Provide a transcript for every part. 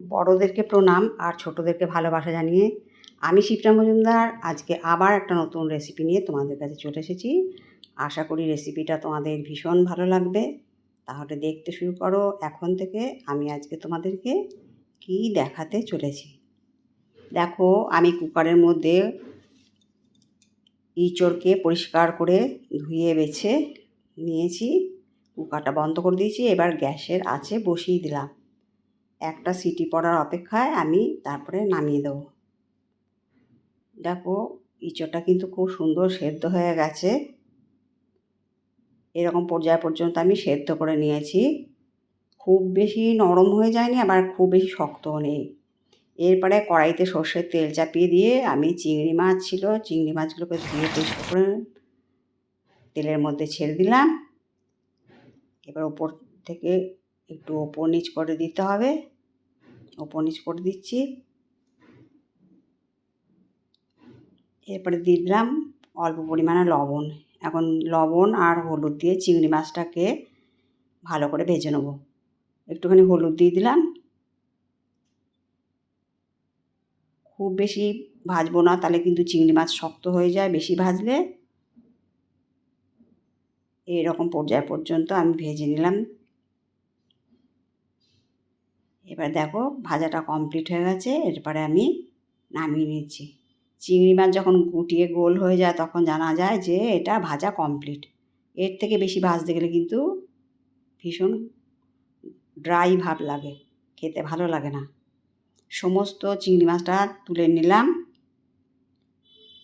বড়োদেরকে প্রণাম আর ছোটোদেরকে ভালোবাসা জানিয়ে আমি শিপ্রা মজুমদার। আজকে আবার একটা নতুন রেসিপি নিয়ে তোমাদের কাছে চলে এসেছি। আশা করি রেসিপিটা তোমাদের ভীষণ ভালো লাগবে। তাহলে দেখতে শুরু করো। এখন থেকে আমি আজকে তোমাদেরকে কি দেখাতে চলেছি। দেখো, আমি কুকারের মধ্যে ইঁচড়কে পরিষ্কার করে ধুয়ে বেছে নিয়েছি। কুকারটা বন্ধ করে দিয়েছি। এবার গ্যাসের আছে বসিয়ে দিলাম। একটা সিটি পড়ার অপেক্ষায় আমি তারপরে নামিয়ে দেবো। দেখো, ইঁচড়টা কিন্তু খুব সুন্দর সেদ্ধ হয়ে গেছে। এরকম পর্যায় পর্যন্ত আমি সেদ্ধ করে নিয়েছি। খুব বেশি নরম হয়ে যায়নি, আবার খুব বেশি শক্তও নেই। এরপরে কড়াইতে সর্ষের তেল চাপিয়ে দিয়ে আমি চিংড়ি মাছ ছিল, চিংড়ি মাছগুলোকে ধুয়ে পরিষ্কার করে তেলের মধ্যে ছেড়ে দিলাম। এবার ওপর থেকে একটু ওপর নিচ করে দিতে হবে। ওপর নিচ করে দিচ্ছি। এরপরে দিয়ে দিলাম অল্প পরিমাণে লবণ। এখন লবণ আর হলুদ দিয়ে চিংড়ি মাছটাকে ভালো করে ভেজে নেব। একটুখানি হলুদ দিয়ে দিলাম। খুব বেশি ভাজবো না, তাহলে কিন্তু চিংড়ি মাছ শক্ত হয়ে যায় বেশি ভাজলে। এইরকম পর্যায় পর্যন্ত আমি ভেজে নিলাম। এবার দেখো ভাজাটা কমপ্লিট হয়ে গেছে, এরপরে আমি নামিয়ে নিচ্ছি। চিংড়ি মাছ যখন গুটিয়ে গোল হয়ে যায় তখন জানা যায় যে এটা ভাজা কমপ্লিট এর থেকে বেশি ভাজতে গেলে কিন্তু ভীষণ ড্রাই ভাব লাগে, খেতে ভালো লাগে না। সমস্ত চিংড়ি মাছটা তুলে নিলাম।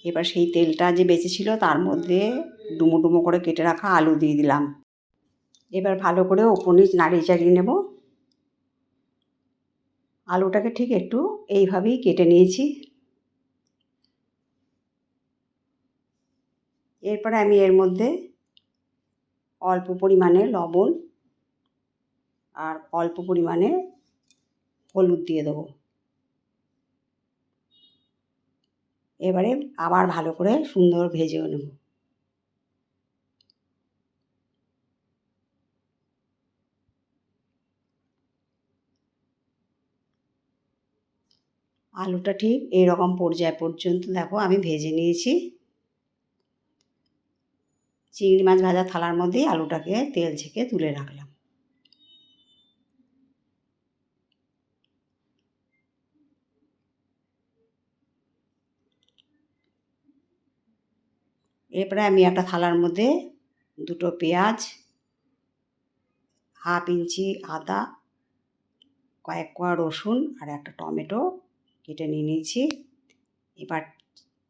এবার সেই তেলটা যে বেঁচে ছিল তার মধ্যে ডুমো ডুমো করে কেটে রাখা আলু দিয়ে দিলাম। এবার ভালো করে ওপর নিচ নাড়িয়ে চাড়িয়ে নেব। আলুটাকে ঠিক একটু এইভাবেই কেটে নিয়েছি। এরপরে আমি এর মধ্যে অল্প পরিমাণে লবণ আর অল্প পরিমাণে হলুদ দিয়ে দেবো। এবারে আবার ভালো করে সুন্দর ভেজেও নেব। আলুটা ঠিক এইরকম পর্যায় পর্যন্ত, দেখো আমি ভেজে নিয়েছি। চিংড়ি মাছ ভাজা থালার মধ্যেই আলুটাকে তেল ছেঁকে তুলে রাখলাম। এরপরে আমি একটা থালার মধ্যে দুটো পেঁয়াজ, হাফ ইঞ্চি আদা, কয়েক কোয়া রসুন আর একটা টমেটো কেটে নিয়ে নিয়েছি। এবার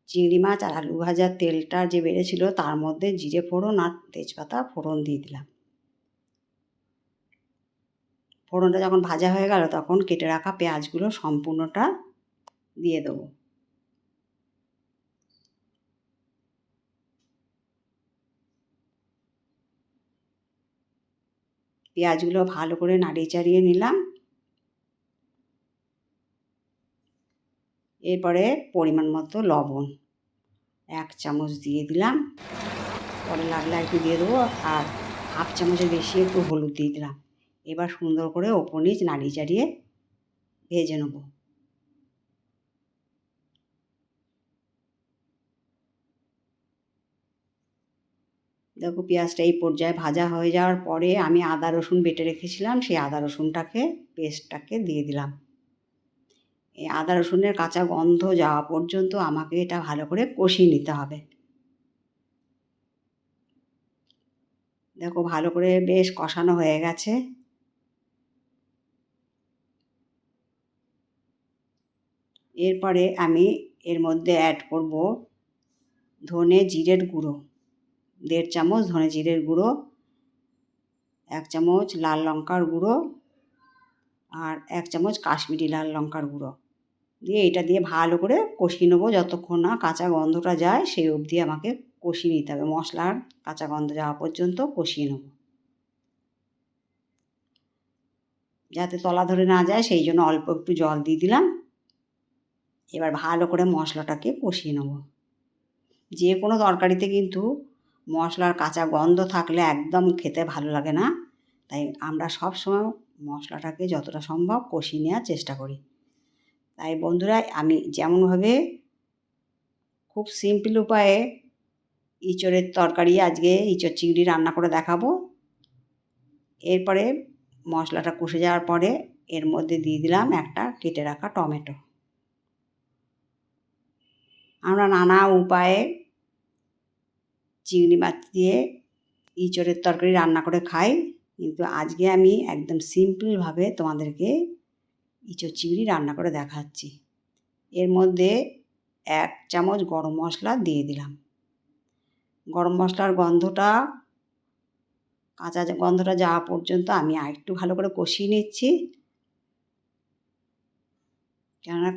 চিংড়ি মাছ আর আলু ভাজার তেলটা যে বেড়েছিল তার মধ্যে জিরে ফোড়ন আর তেজপাতা ফোড়ন দিয়ে দিলাম। ফোড়নটা যখন ভাজা হয়ে গেল তখন কেটে রাখা পেঁয়াজগুলো সম্পূর্ণটা দিয়ে দেবো। পেঁয়াজগুলো ভালো করে নাড়িয়ে চাড়িয়ে নিলাম। এরপরে পরিমাণ মতো লবণ। এক চামচ দিয়ে দিলাম। পরে লাগলে একটু দিয়ে দেবো। আর হাফ চামচের বেশি একটু হলুদ দিয়ে দিলাম। এবার সুন্দর করে ওপর নিচ নাড়িয়ে চাড়িয়ে ভেজে নেব। দেখো পেঁয়াজটা এই পর্যায়ে ভাজা হয়ে যাওয়ার পরে আমি আদা রসুন বেটে রেখেছিলাম। সেই আদা রসুনটাকে, পেস্টটাকে দিয়ে দিলাম। এই আদা রসুনের কাঁচা গন্ধ যাওয়া পর্যন্ত আমাকে এটা ভালো করে কষিয়ে নিতে হবে। দেখো ভালো করে বেশ কষানো হয়ে গেছে। এরপরে আমি এর মধ্যে অ্যাড করব ধনে জিরের গুঁড়ো, দেড় চামচ ধনে জিরের গুঁড়ো, এক চামচ লাল লঙ্কার গুঁড়ো আর এক চামচ কাশ্মীরি লাল লঙ্কার গুঁড়ো। দিয়ে এটা দিয়ে ভালো করে কষিয়ে নেব যতক্ষণ না কাঁচা গন্ধটা যায়, সেই অবধি আমাকে কষিয়ে নিতে হবে। মশলার কাঁচা গন্ধ যাওয়া পর্যন্ত কষিয়ে নেব। যাতে তলা ধরে না যায়, সেই জন্য অল্প একটু জল দিয়ে দিলাম। এবার ভালো করে মশলাটাকে কষিয়ে নেব। যে কোনো তরকারিতে কিন্তু মশলার কাঁচা গন্ধ থাকলে একদম খেতে ভালো লাগে না। তাই আমরা সব সময় মশলাটাকে যতটা সম্ভব কষিয়ে নেওয়ার চেষ্টা করি। তাই বন্ধুরা, আমি যেমনভাবে খুব সিম্পল উপায়ে ইঁচড়ের তরকারি, আজকে ইঁচড় চিংড়ি রান্না করে দেখাবো। এরপরে মশলাটা কষে যাওয়ার পরে এর মধ্যে দিয়ে দিলাম একটা কেটে রাখা টমেটো। আমরা নানা উপায়ে চিংড়ি মাছ দিয়ে ইঁচড়ের তরকারি রান্না করে খাই, কিন্তু আজকে আমি একদম সিম্পলভাবে তোমাদেরকে ইঁচড় চিংড়ি রান্না করে দেখাচ্ছি। এর মধ্যে এক চামচ গরম মশলা দিয়ে দিলাম। গরম মশলার গন্ধটা, কাঁচা গন্ধটা যাওয়া পর্যন্ত আমি আর একটু ভালো করে কষিয়ে নিচ্ছি। কেননা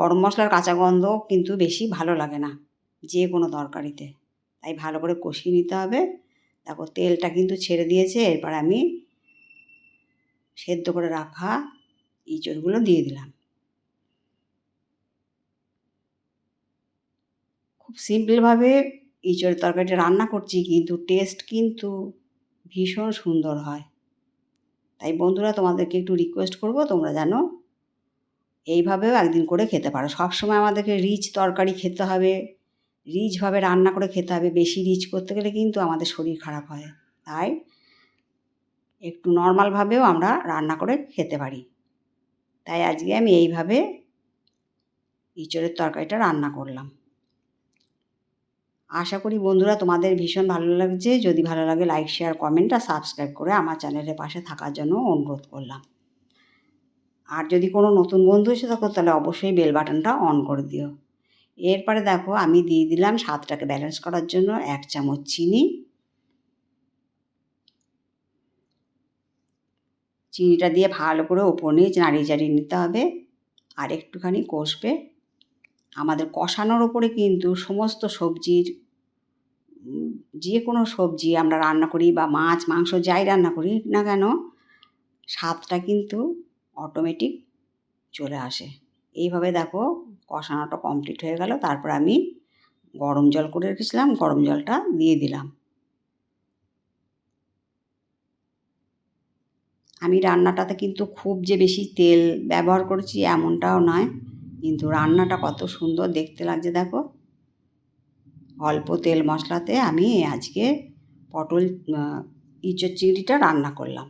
গরম মশলার কাঁচা গন্ধ কিন্তু বেশি ভালো লাগে না, যে কোনো তরকারিতে। তাই ভালো করে কষিয়ে নিতে হবে। দেখো তেলটা কিন্তু ছেড়ে দিয়েছে, এরপর আমি সেদ্ধ করে রাখা ইঁচড়গুলো দিয়ে দিলাম। খুব সিম্পলভাবে ইঁচড়ের তরকারিটা রান্না করছি, কিন্তু টেস্ট কিন্তু ভীষণ সুন্দর হয়। তাই বন্ধুরা, তোমাদেরকে একটু রিকোয়েস্ট করব, তোমরা জানো এইভাবেও একদিন করে খেতে পারো। সবসময় আমাদেরকে রিচ তরকারি খেতে হবে রিচভাবে রান্না করে খেতে হবে। বেশি রিচ করতে গেলে কিন্তু আমাদের শরীর খারাপ হয়। তাই একটু নর্মালভাবেও আমরা রান্না করে খেতে পারি। তাই আজকে আমি এইভাবে ইঁচড়ের তরকারিটা রান্না করলাম। আশা করি বন্ধুরা তোমাদের ভীষণ ভালো লাগছে। যদি ভালো লাগে লাইক শেয়ার কমেন্ট আর সাবস্ক্রাইব করে আমার চ্যানেলের পাশে থাকার জন্য অনুরোধ করলাম। আর যদি কোনো নতুন বন্ধু এসে থাকো, তাহলে অবশ্যই বেল বাটনটা অন করে দিও। এরপরে দেখো, আমি দিয়ে দিলাম স্বাদটাকে ব্যালেন্স করার জন্য এক চামচ চিনি। চিনিটা দিয়ে ভালো করে ওপর নিয়ে নাড়িয়ে চাড়িয়ে নিতে হবে। আর একটুখানি কষবে। আমাদের কষানোর ওপরে কিন্তু সমস্ত সবজির, যে কোনো সবজি আমরা রান্না করি বা মাছ, মাংস যাই রান্না করি না কেন, স্বাদটা কিন্তু অটোমেটিক চলে আসে। এইভাবে দেখো কষানোটা কমপ্লিট হয়ে গেল। তারপর আমি গরম জল করে রেখেছিলাম, গরম জলটা দিয়ে দিলাম। আমি রান্নাটাতে কিন্তু খুব যে বেশি তেল ব্যবহার করেছি এমনটাও নয়, কিন্তু রান্নাটা কত সুন্দর দেখতে লাগছে দেখো। অল্প তেল মশলাতে আমি আজকে পটল ইঁচড় চিংড়িটা রান্না করলাম।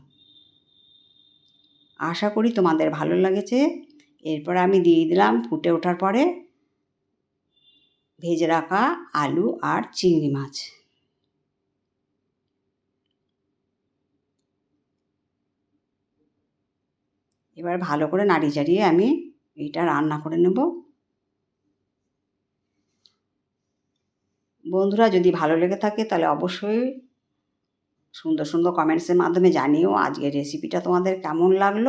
আশা করি তোমাদের ভালো লেগেছে। এরপর আমি দিয়ে দিলাম ফুটে ওঠার পরে ভেজে রাখা আলু আর চিংড়ি মাছ। এবার ভালো করে নাড়ি চাড়িয়ে আমি এইটা রান্না করে নেব। বন্ধুরা, যদি ভালো লেগে থাকে তাহলে অবশ্যই সুন্দর সুন্দর কমেন্টসের মাধ্যমে জানিও আজকের রেসিপিটা তোমাদের কেমন লাগল।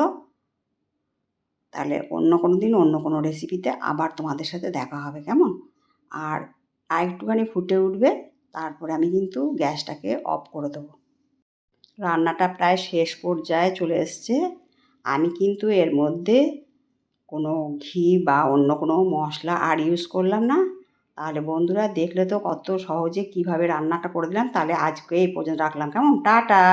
তাহলে অন্য কোনো দিন অন্য কোনো রেসিপিতে আবার তোমাদের সাথে দেখা হবে, কেমন? আর একটুখানি ফুটে উঠবে, তারপরে আমি কিন্তু গ্যাসটাকে অফ করে দেবো। রান্নাটা প্রায় শেষ পর্যায়ে চলে এসছে। আমি কিন্তু এর মধ্যে কোনো ঘি বা অন্য কোনো মশলা আর ইউজ করলাম না। তাহলে বন্ধুরা দেখলে তো কত সহজে কীভাবে রান্নাটা করে দিলাম। তাহলে আজকে এই পর্যন্ত রাখলাম। কেমন? টাটা!